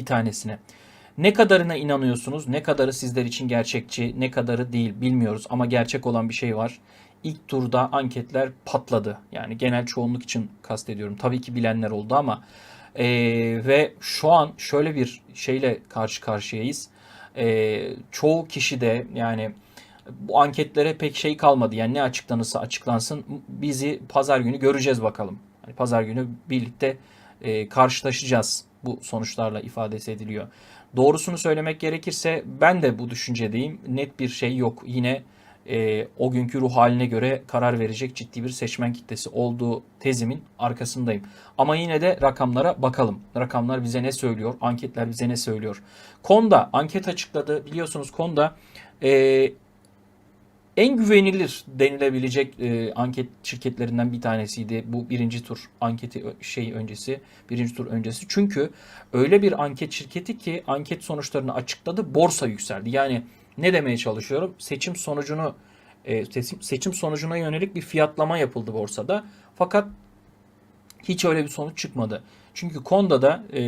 bir tanesine. Ne kadarına inanıyorsunuz, ne kadarı sizler için gerçekçi, ne kadarı değil bilmiyoruz ama gerçek olan bir şey var. İlk turda anketler patladı. Yani genel çoğunluk için kastediyorum. Tabii ki bilenler oldu ama e, ve şu an şöyle bir şeyle karşı karşıyayız. E, çoğu kişi de yani bu anketlere pek şey kalmadı. Yani ne açıklanırsa açıklansın bizi pazar günü göreceğiz bakalım. Yani pazar günü birlikte e, karşılaşacağız bu sonuçlarla ifadesi ediliyor. Doğrusunu söylemek gerekirse ben de bu düşüncedeyim. Net bir şey yok. Yine e, o günkü ruh haline göre karar verecek ciddi bir seçmen kitlesi olduğu tezimin arkasındayım. Ama yine de rakamlara bakalım. Rakamlar bize ne söylüyor? Anketler bize ne söylüyor? Konda anket açıkladı. Biliyorsunuz Konda e, en güvenilir denilebilecek e, anket şirketlerinden bir tanesiydi bu birinci tur anketi şey öncesi, birinci tur öncesi. Çünkü öyle bir anket şirketi ki anket sonuçlarını açıkladı, borsa yükseldi. Yani ne demeye çalışıyorum? Seçim sonucunu e, seçim, seçim sonucuna yönelik bir fiyatlama yapıldı borsada. Fakat hiç öyle bir sonuç çıkmadı. Çünkü Konda'da e,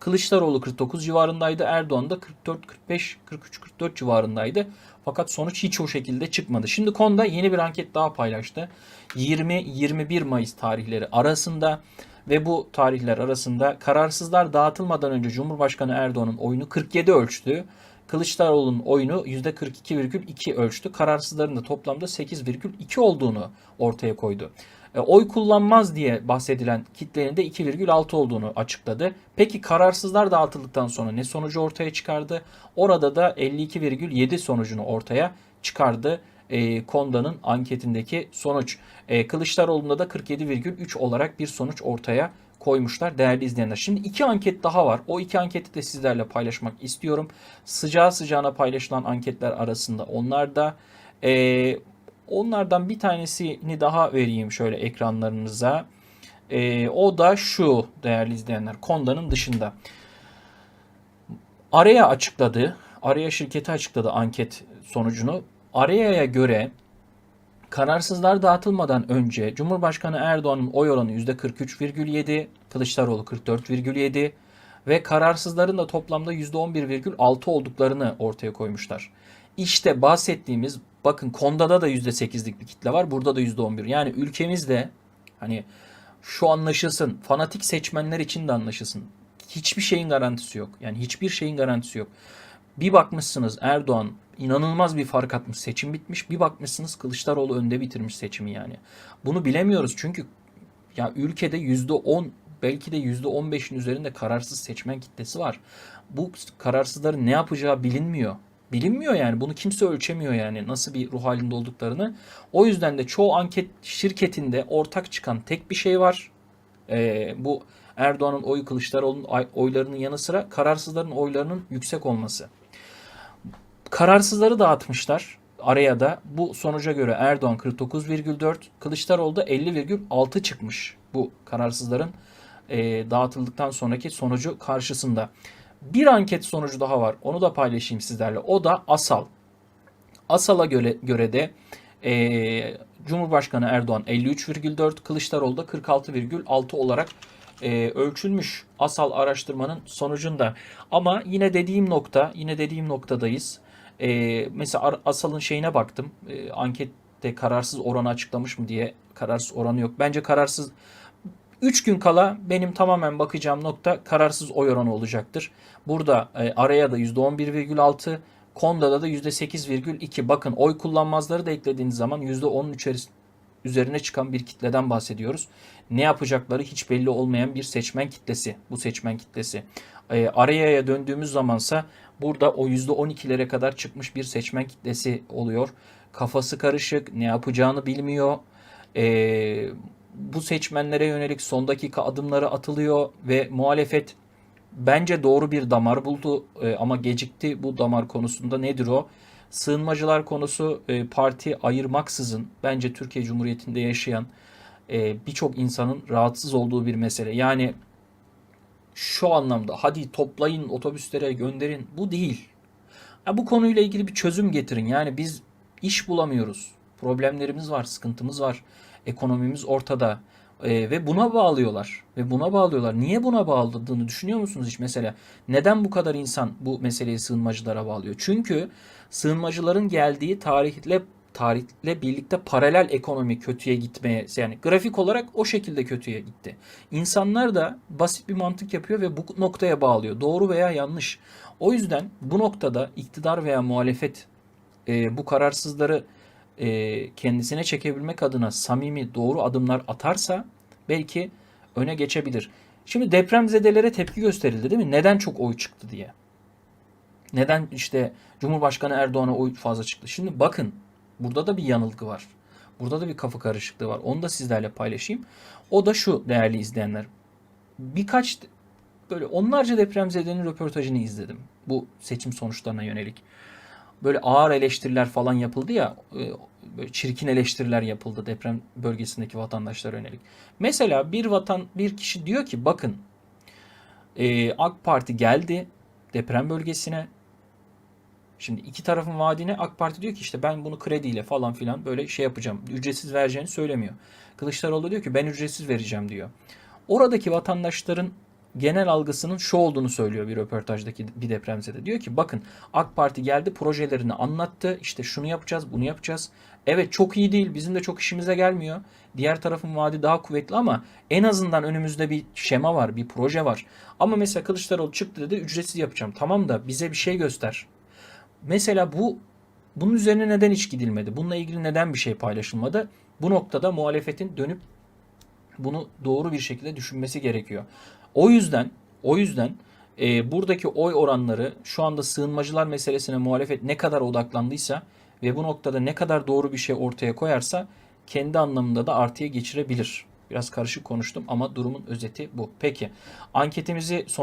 Kılıçdaroğlu 49 civarındaydı. Erdoğan da 44, 45, 43, 44 civarındaydı. Fakat sonuç hiç o şekilde çıkmadı. Şimdi konuda yeni bir anket daha paylaştı. 20-21 Mayıs tarihleri arasında ve bu tarihler arasında kararsızlar dağıtılmadan önce Cumhurbaşkanı Erdoğan'ın oyunu 47 ölçtü. Kılıçdaroğlu'nun oyunu %42,2 ölçtü. Kararsızların da toplamda 8,2 olduğunu ortaya koydu. E, oy kullanmaz diye bahsedilen kitlenin de 2,6 olduğunu açıkladı. Peki kararsızlar dağıtıldıktan sonra ne sonucu ortaya çıkardı? Orada da 52,7 sonucunu ortaya çıkardı. E, Konda'nın anketindeki sonuç. E, Kılıçdaroğlu'nda da 47,3 olarak bir sonuç ortaya koymuşlar değerli izleyenler. Şimdi iki anket daha var. O iki anketi de sizlerle paylaşmak istiyorum. Sıcağı sıcağına paylaşılan anketler arasında onlar da e, onlardan bir tanesini daha vereyim şöyle ekranlarınıza. E, o da şu değerli izleyenler. Konda'nın dışında. Araya açıkladı. Araya şirketi açıkladı anket sonucunu. Araya'ya göre Kararsızlar dağıtılmadan önce Cumhurbaşkanı Erdoğan'ın oy oranı %43,7, Kılıçdaroğlu 44,7 ve kararsızların da toplamda %11,6 olduklarını ortaya koymuşlar. İşte bahsettiğimiz bakın Konda'da da %8'lik bir kitle var. Burada da %11. Yani ülkemizde hani şu anlaşılsın. Fanatik seçmenler için de anlaşılsın. Hiçbir şeyin garantisi yok. Yani hiçbir şeyin garantisi yok. Bir bakmışsınız Erdoğan inanılmaz bir fark atmış. Seçim bitmiş. Bir bakmışsınız Kılıçdaroğlu önde bitirmiş seçimi yani. Bunu bilemiyoruz çünkü ya ülkede %10 belki de %15'in üzerinde kararsız seçmen kitlesi var. Bu kararsızların ne yapacağı bilinmiyor. Bilinmiyor yani. Bunu kimse ölçemiyor yani nasıl bir ruh halinde olduklarını. O yüzden de çoğu anket şirketinde ortak çıkan tek bir şey var. Ee, bu Erdoğan'ın oyu Kılıçdaroğlu'nun oylarının yanı sıra kararsızların oylarının yüksek olması. Kararsızları dağıtmışlar araya da. Bu sonuca göre Erdoğan 49,4, Kılıçdaroğlu da 50,6 çıkmış bu kararsızların e, dağıtıldıktan sonraki sonucu karşısında. Bir anket sonucu daha var. Onu da paylaşayım sizlerle. O da Asal. Asal'a göre, göre de e, Cumhurbaşkanı Erdoğan 53,4, Kılıçdaroğlu da 46,6 olarak e, ölçülmüş Asal araştırmanın sonucunda. Ama yine dediğim nokta, yine dediğim noktadayız. E, mesela Asal'ın şeyine baktım. E, ankette kararsız oranı açıklamış mı diye kararsız oranı yok. Bence kararsız 3 gün kala benim tamamen bakacağım nokta kararsız oy oranı olacaktır. Burada e, araya da %11,6, Konda'da da %8,2. Bakın oy kullanmazları da eklediğiniz zaman %10'un içerisinde üzerine çıkan bir kitleden bahsediyoruz. Ne yapacakları hiç belli olmayan bir seçmen kitlesi. Bu seçmen kitlesi. E, araya döndüğümüz zamansa burada o %12'lere kadar çıkmış bir seçmen kitlesi oluyor. Kafası karışık, ne yapacağını bilmiyor. E, bu seçmenlere yönelik son dakika adımları atılıyor ve muhalefet bence doğru bir damar buldu E, ama gecikti bu damar konusunda. Nedir o? Sığınmacılar konusu e, parti ayırmaksızın bence Türkiye Cumhuriyeti'nde yaşayan e, birçok insanın rahatsız olduğu bir mesele. Yani şu anlamda hadi toplayın otobüslere gönderin bu değil. Bu konuyla ilgili bir çözüm getirin. Yani biz iş bulamıyoruz. Problemlerimiz var, sıkıntımız var. Ekonomimiz ortada. Ee, ve buna bağlıyorlar. Ve buna bağlıyorlar. Niye buna bağladığını düşünüyor musunuz hiç mesela? Neden bu kadar insan bu meseleyi sığınmacılara bağlıyor? Çünkü sığınmacıların geldiği tarihle tarihle birlikte paralel ekonomi kötüye gitmeye yani grafik olarak o şekilde kötüye gitti. İnsanlar da basit bir mantık yapıyor ve bu noktaya bağlıyor. Doğru veya yanlış. O yüzden bu noktada iktidar veya muhalefet e, bu kararsızları e, kendisine çekebilmek adına samimi doğru adımlar atarsa belki öne geçebilir. Şimdi depremzedelere tepki gösterildi değil mi? Neden çok oy çıktı diye. Neden işte Cumhurbaşkanı Erdoğan'a oy fazla çıktı? Şimdi bakın burada da bir yanılgı var. Burada da bir kafa karışıklığı var. Onu da sizlerle paylaşayım. O da şu değerli izleyenler. Birkaç böyle onlarca depremzedenin röportajını izledim. Bu seçim sonuçlarına yönelik. Böyle ağır eleştiriler falan yapıldı ya. e, Böyle çirkin eleştiriler yapıldı deprem bölgesindeki vatandaşlara yönelik. Mesela bir vatan bir kişi diyor ki bakın e, AK Parti geldi deprem bölgesine. Şimdi iki tarafın vaadine AK Parti diyor ki işte ben bunu krediyle falan filan böyle şey yapacağım. Ücretsiz vereceğini söylemiyor. Kılıçdaroğlu diyor ki ben ücretsiz vereceğim diyor. Oradaki vatandaşların genel algısının şu olduğunu söylüyor bir röportajdaki bir depremzede. Diyor ki bakın AK Parti geldi projelerini anlattı. İşte şunu yapacağız, bunu yapacağız. Evet çok iyi değil. Bizim de çok işimize gelmiyor. Diğer tarafın vaadi daha kuvvetli ama en azından önümüzde bir şema var, bir proje var. Ama mesela Kılıçdaroğlu çıktı dedi ücretsiz yapacağım. Tamam da bize bir şey göster. Mesela bu bunun üzerine neden hiç gidilmedi? Bununla ilgili neden bir şey paylaşılmadı? Bu noktada muhalefetin dönüp bunu doğru bir şekilde düşünmesi gerekiyor. O yüzden o yüzden e, buradaki oy oranları şu anda sığınmacılar meselesine muhalefet ne kadar odaklandıysa ve bu noktada ne kadar doğru bir şey ortaya koyarsa kendi anlamında da artıya geçirebilir. Biraz karışık konuştum ama durumun özeti bu. Peki anketimizi son